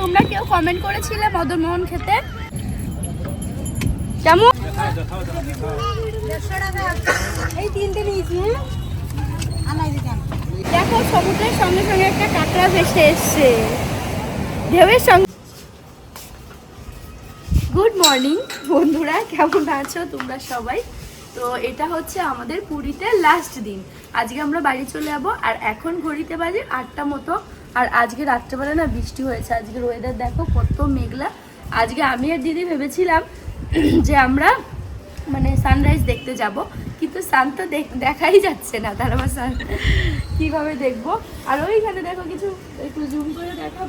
তোমরা কেউ কমেন্ট করেছিলে মদনমোহন খেতে? কেমন? হ্যাঁ? দেখো সমুদ্রের সঙ্গে সঙ্গে একটা কাঁকড়া ভেসে এসছে। ঢেউয়ের সঙ্গে গুড মর্নিং বন্ধুরা কেমন আছো তোমরা সবাই? তো এটা হচ্ছে আমাদের পুরীতে লাস্ট দিন। আজকে আমরা বাড়ি চলে যাব আর এখন ঘড়িতে বাজে আটটা মতো। আর আজকে রাত্রেবেলা না বৃষ্টি হয়েছে আজকের ওয়েদার দেখো কত মেঘলা। আজকে আমি আর দিদি ভেবেছিলাম যে আমরা মানে সানরাইজ দেখতে যাব কিন্তু সান তো দেখ- দেখাই যাচ্ছে না তার আবার সান কীভাবে দেখব? আর ওইখানে দেখো কিছু একটু জুম করে দেখো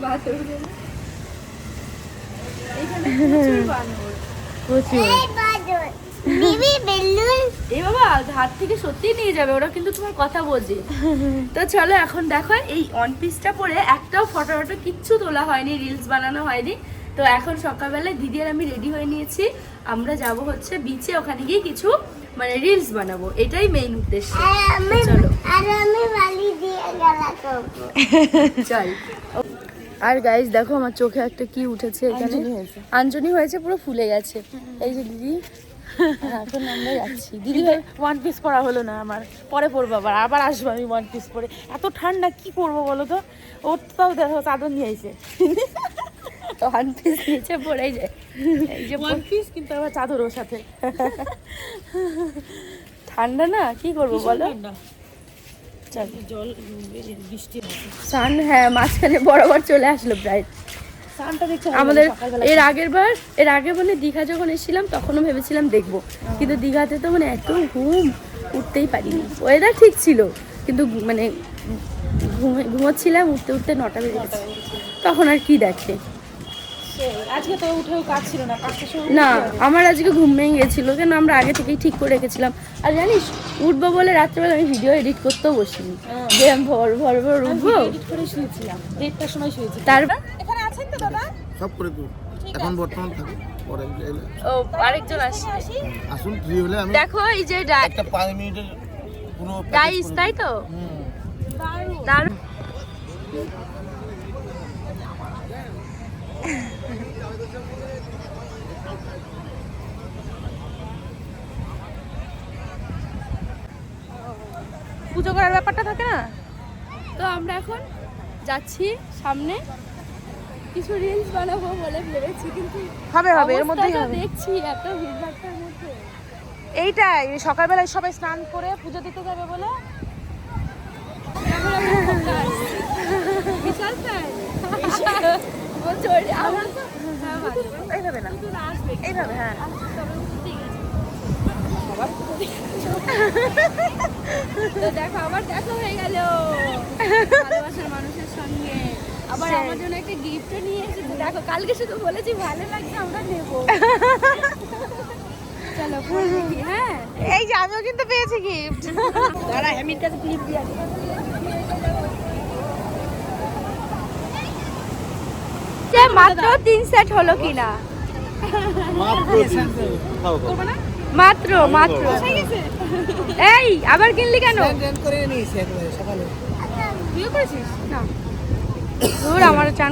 প্রচুর বানর। প্রচুর। বিবি বেলুন এ বাবা হাত থেকে সত্যি নিয়ে যাবে ওরা কিন্তু তোমার কথা বোঝে। তো চলো এখন দেখো এই ওয়ান পিসটা পরে একটাও ফটো ফটো কিচ্ছু তোলা হয়নি রিলস বানানো হয়নি। তো এখন সকালবেলায় দিদি আর আমি রেডি হয়ে নিয়েছি। আমরা যাব হচ্ছে বিচে ওখানে গিয়ে কিছু মানে রিলস বানাবো। এটাই মেইন উদ্দেশ্য। আর আমি চলো। চল। আর গাইস দেখো আমার চোখে একটা কি উঠেছে এখানে। আঞ্জনি হয়েছে পুরো ফুলে গেছে। এই যে দিদি এখন আমরা যাচ্ছি। দিদি ওয়ান পিস পরা হলো না আমার। পরে পরবো আবার আবার আসব আমি ওয়ান পিস পরে এত ঠান্ডা কি করব বলো তো? ওর তাও দেখো চাদর নিয়ে আইছে। ওয়ান পিস নিচে পড়ে যায়। এই যে ওয়ান পিস কিন্তু আবার চাদর ওর সাথে। ঠান্ডা না? কি করব বলো? জল বৃষ্টি সান হ্যাঁ মাঝখানে বরাবর চলে আসলো প্রায়। আমাদের এর আগের বার এর আগে মানে দীঘা যখন এসেছিলাম তখনও ভেবেছিলাম দেখব। কিন্তু দীঘাতে তো মানে এত ঘুম উঠতেই পারিনি। ওয়েদার ঠিক ছিল কিন্তু মানে ঘুমে ঘুমোচ্ছিলাম উঠতে উঠতে নটা বেজে গেছে। তখন আর কি দেখে? আজকে তো উঠেও কাজ ছিল না না আমার আজকে ঘুম ভেঙে গেছিল কেন আমরা আগে থেকেই ঠিক করে রেখেছিলাম। আর জানিস উঠবো বলে রাত্রেবেলা আমি ভিডিও এডিট করতেও বসিনি। যে আমি ভর ভর ভর উঠবো। এডিট করে শুয়েছিলাম দেড়টার সময় শুয়েছি তারপর দাদা? সব করে দেবো এখন বর্তমান থাকি পরে এলে ও আরেকজন আসছে। আসুন ফ্রি হলে আমি দেখো এই যে একটা পাঁচ মিনিটের পুরো ডাইস তাই তো? দারুণ। পুজো করার ব্যাপারটা থাকে না? তো আমরা এখন যাচ্ছি সামনে। কিছু রিলস বানাবো বলে ভেবেছি কিন্তু হবে হবে এর মধ্যেই হবে। দেখছি এত ভিড়ভাট্টার মধ্যে। এইটাই সকালবেলায় সবাই স্নান করে পুজো দিতে যাবে বলে। বিশাল ফ্যান আমার তো হ্যাঁ, এইভাবে না। এইভাবে হ্যাঁ। দেখো আবার দেখা হয়ে গেল। ভালোবাসার মানুষের সঙ্গে। আবার আমার জন্য একটা গিফটও নিয়ে এসেছে। দেখো কালকে শুধু বলেছি ভালো লাগছে আমরা নেব। চলো পরে হ্যাঁ। এই যে আমিও কিন্তু পেয়েছি গিফট দাঁড়া হ্যামির কাছে ক্লিপ দিয়ে। যে মাত্র তিন সেট হলো কিনা? মাত্র মাত্র এই আবার কিনলি কেন? তুইও করেছিস? না। দূর আমার চান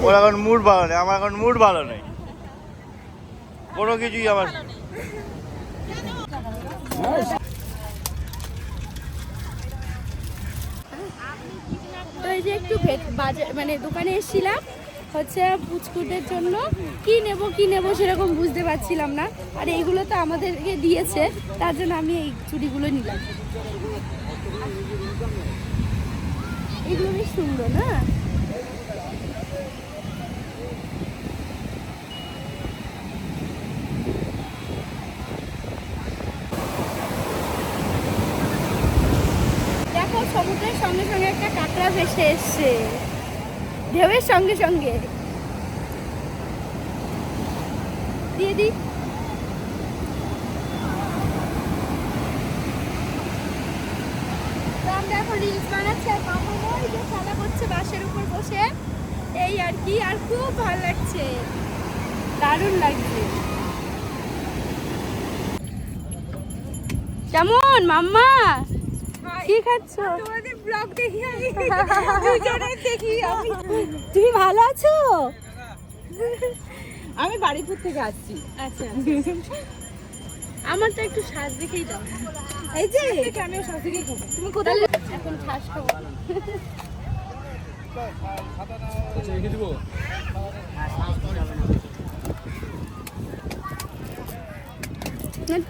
ওর এখন মুড ভালো নেই আমার এখন মুড ভালো নেই। কোনো কিছুই আমার তো এই যে একটু বাজার মানে দোকানে এসেছিলাম হচ্ছে পুচকুটের জন্য কি নেব কি নেব সেরকম বুঝতে পারছিলাম না। আর এইগুলো তো আমাদেরকে দিয়েছে, তার জন্য আমি এই চুড়িগুলো নিলাম। এগুলো বেশ সুন্দর, না? সমুদ্রের সঙ্গে সঙ্গে একটা কাঁকড়া ভেসে এসছে। ঢেউয়ের সঙ্গে সঙ্গে। দিয়ে দিই। আমরা এখন আর করছে বাসের উপর বসে। এই আর কি, আর খুব ভালো লাগছে। দারুণ লাগছে। কেমন মাম্মা? কি খাচ্ছ? তোমাদের ব্লগ দেখি আমি দুজনে দেখি আমি তুমি ভালো আছো? আমি বাড়িপুর থেকে আসছি। আচ্ছা আমার তো একটু শ্বাস দেখেই দাও। এই যে। আমিও শাশুড়ি খাব। তুমি কোথায় এখন শ্বাস খাব।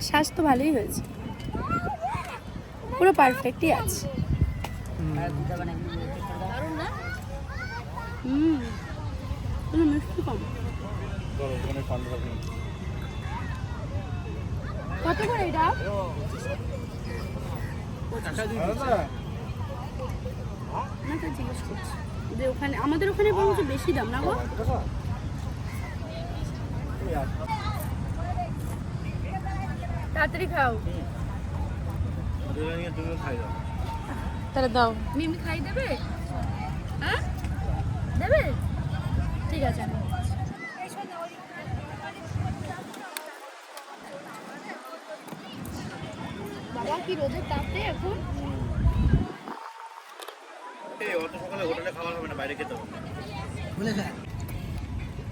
শ্বাস তো ভালোই হয়েছে। পুরো পারফেক্টই আছে। মিষ্টি কম কত করে এটা? জিজ্ঞেস করছি। যে ওখানে, আমাদের ওখানে বরঞ্চ বেশি দাম, না গো? তাড়াতাড়ি খাও। তাহলে দাও। মিমি খাই দেবে? হ্যাঁ? দেবে? ঠিক আছে বাবা কি রোদের তাপে এখন? এই অত সকালে হোটেলে খাবার হবে না বাইরে খেতে হবে।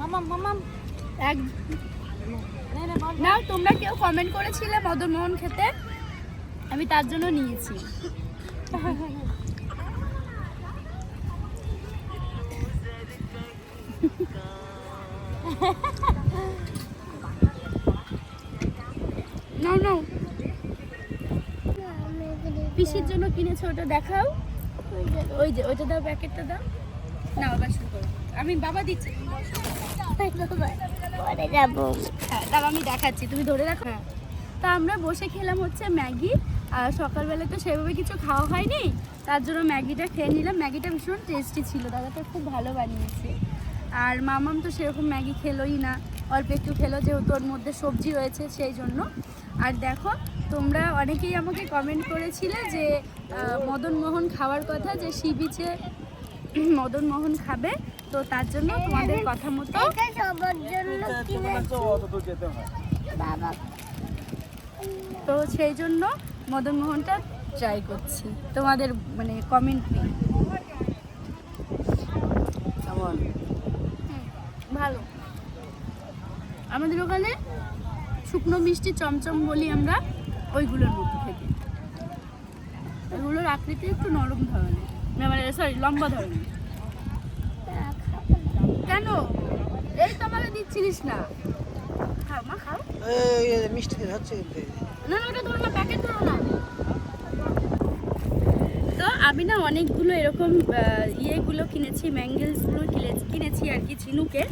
মামাম মামাম এক না তোমরা কেউ কমেন্ট করেছিলে মদনমোহন খেতে? আমি তার জন্য নিয়েছি। নাও নাও। পিসির জন্য কিনেছো ওটা দেখাও। ওই যে, ওইটা দাও, প্যাকেটটা দাও। না আবার শুরু করো। আমি বাবা দিচ্ছি পরে যাব। হ্যাঁ আমি দেখাচ্ছি, তুমি ধরে রাখো। হ্যাঁ। তা আমরা বসে খেলাম হচ্ছে ম্যাগি। আর সকালবেলা তো সেভাবে কিছু খাওয়া হয়নি তার জন্য ম্যাগিটা খেয়ে নিলাম। ম্যাগিটা ভীষণ টেস্টি ছিল দাদাটা খুব ভালো বানিয়েছে। আর মামাম তো সেরকম ম্যাগি খেলোই না অল্প একটু খেলো যেহেতু ওর মধ্যে সবজি রয়েছে সেই জন্য। আর দেখো তোমরা অনেকেই আমাকে কমেন্ট করেছিলে যে আহ, মদন মোহন খাওয়ার কথা যে সি বিচে মদন মোহন খাবে তো তার জন্য তোমাদের কথা মতো তো সেই জন্য মদন মোহনটা ট্রাই করছি। তোমাদের মানে কমেন্ট পেয়ে ভালো। আমাদের ওখানে শুকনো মিষ্টি চমচম বলি আমরা ওইগুলোর মধ্যে থেকে। ওইগুলোর আকৃতি একটু নরম ধরনের। মানে সরি লম্বা ধরনের। কেন? এই তো আমাকে দিচ্ছিলিস না। খাও মা খাও। মিষ্টি হচ্ছে না না ওটা ধরো না প্যাকেট ধরো না। তো আমি না অনেকগুলো এরকম ইয়েগুলো কিনেছি ম্যাঙ্গেলসগুলো কিনেছি আর কি ঝিনুকে।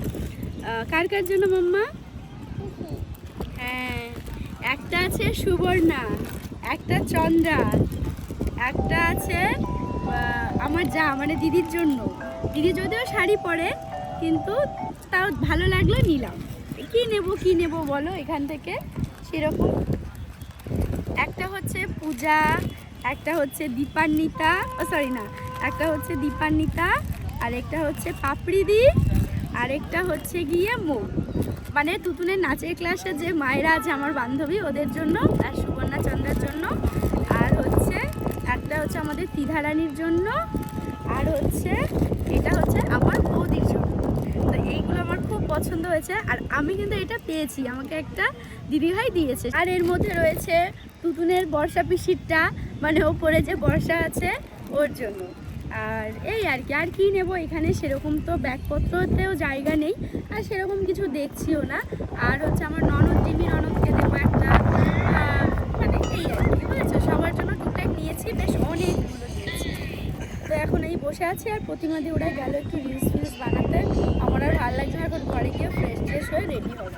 কার কার জন্য মাম্মা? হ্যাঁ একটা আছে সুবর্ণা একটা চন্দ্রা একটা আছে আমার যা মানে দিদির জন্য। দিদি যদিও শাড়ি পরে কিন্তু তাও ভালো লাগল নিলাম। কি নেব কি নেব বলো এখান থেকে? সেরকম। একটা হচ্ছে পূজা, একটা হচ্ছে দীপান্বিতা, ও সরি না, একটা হচ্ছে দীপান্বিতা, আর একটা হচ্ছে পাপড়িদি আর একটা হচ্ছে গিয়ে মৌ। মানে তুতুনের নাচের ক্লাসে যে মায়েরা আছে আমার বান্ধবী, ওদের জন্য আর সুবর্ণা চন্দ্রের জন্য। আর হচ্ছে, একটা হচ্ছে আমাদের তিধারানির জন্য, আর হচ্ছে এটা হচ্ছে আমার বৌদির জন্য তো এইগুলো আমার খুব পছন্দ হয়েছে আর আমি কিন্তু এটা পেয়েছি। আমাকে একটা দিদিভাই দিয়েছে। আর এর মধ্যে রয়েছে তুতুনের বর্ষা পিসিরটা মানে ওপরে যে বর্ষা আছে ওর জন্য। আর এই আর কি, আর কী নেব এখানে সেরকম তো ব্যাগপত্রতেও জায়গা নেই, আর সেরকম কিছু দেখছিও না। আর হচ্ছে আমার ননদ জিমি ননদকে দেবো একটা মানে এই আর কি সবার জন্য টুকটাক নিয়েছি, বেশ অনেকগুলো। তো এখন এই বসে আছি আর প্রতিমাদি ওরা গেল একটু রিলস ফিলস বানাতে। আমার আর ভালো লাগছে এখন ঘরে গিয়ে ফ্রেশ ট্রেশ হয়ে রেডি হব।